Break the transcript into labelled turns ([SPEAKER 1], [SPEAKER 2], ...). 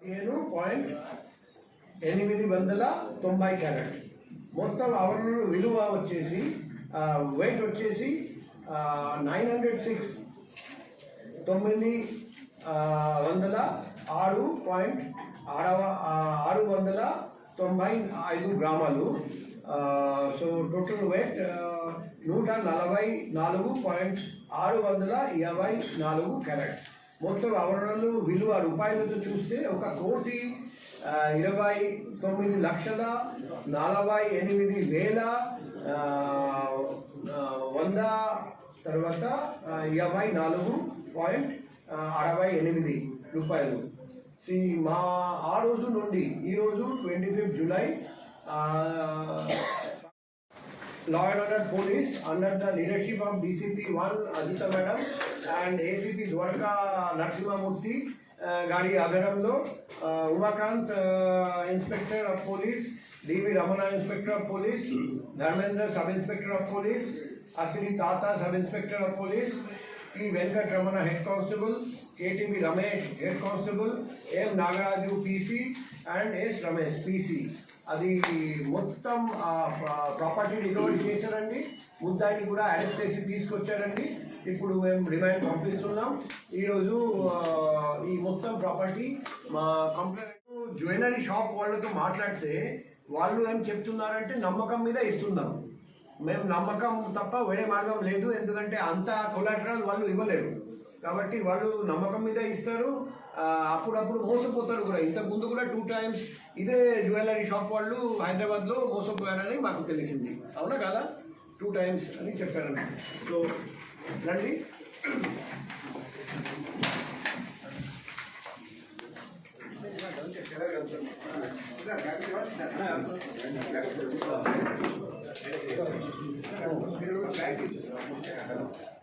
[SPEAKER 1] పదిహేను పాయింట్ ఎనిమిది వందల తొంభై క్యారెట్. మొత్తం అవర్ విలువ వచ్చేసి వెయిట్ వచ్చేసి నైన్ హండ్రెడ్ సిక్స్ తొమ్మిది వందల ఆరు పాయింట్ ఆడవ ఆరు వందల తొంభై ఐదు గ్రామాలు. సో టోటల్ వెయిట్ నూట నలభై నాలుగు పాయింట్ ఆరు వందల యాభై నాలుగు క్యారెట్. మొత్తం ఆవరణలు విలువ రూపాయలతో చూస్తే ఒక కోటి ఇరవై తొమ్మిది లక్షల నలభై ఎనిమిది వేల వంద తర్వాత ఆ, యాభై నాలుగు పాయింట్ అరవై ఎనిమిది రూపాయలు. సి మా ఆ రోజు నుండి ఈ రోజు twenty fifth July law and order police under the leadership of DCP 1 Adita Madam and ACP Dwarka Narasimhamurthy uh, గారి ఆధ్వర్యంలో Umakant inspector of police DV Ramana inspector of police Dharmendra sub inspector of police Ashwini Tata sub inspector of police P Venkataramana head constable KTB Ramesh head constable M Nagaraju PC and S Ramesh PC. అది మొత్తం property recovery చేశారండి. ముద్దాయిని కూడా arrest చేసి తీసుకొచ్చారండి. ఇప్పుడు మేము remand పంపిస్తున్నాం. ఈరోజు ఈ మొత్తం ప్రాపర్టీ మా కంప్లైంట్ జ్యువెలరీ షాప్ వాళ్ళతో మాట్లాడితే వాళ్ళు ఏం చెప్తున్నారంటే నమ్మకం మీద ఇస్తున్నాం. మేము నమ్మకం తప్ప వేరే మార్గం లేదు. ఎందుకంటే అంత కొలాటరల్ వాళ్ళు ఇవ్వలేరు. కాబట్టి వాళ్ళు నమ్మకం మీద ఇస్తారు. అప్పుడప్పుడు మోసపోతారు కూడా. ఇంతకు ముందు కూడా టూ టైమ్స్ ఇదే జ్యువెలరీ షాప్ వాళ్ళు హైదరాబాద్లో మోసపోయారని మాకు తెలిసింది. అవునా కదా? టూ టైమ్స్ అని చెప్పారండి సో రండి.
[SPEAKER 2] Thank you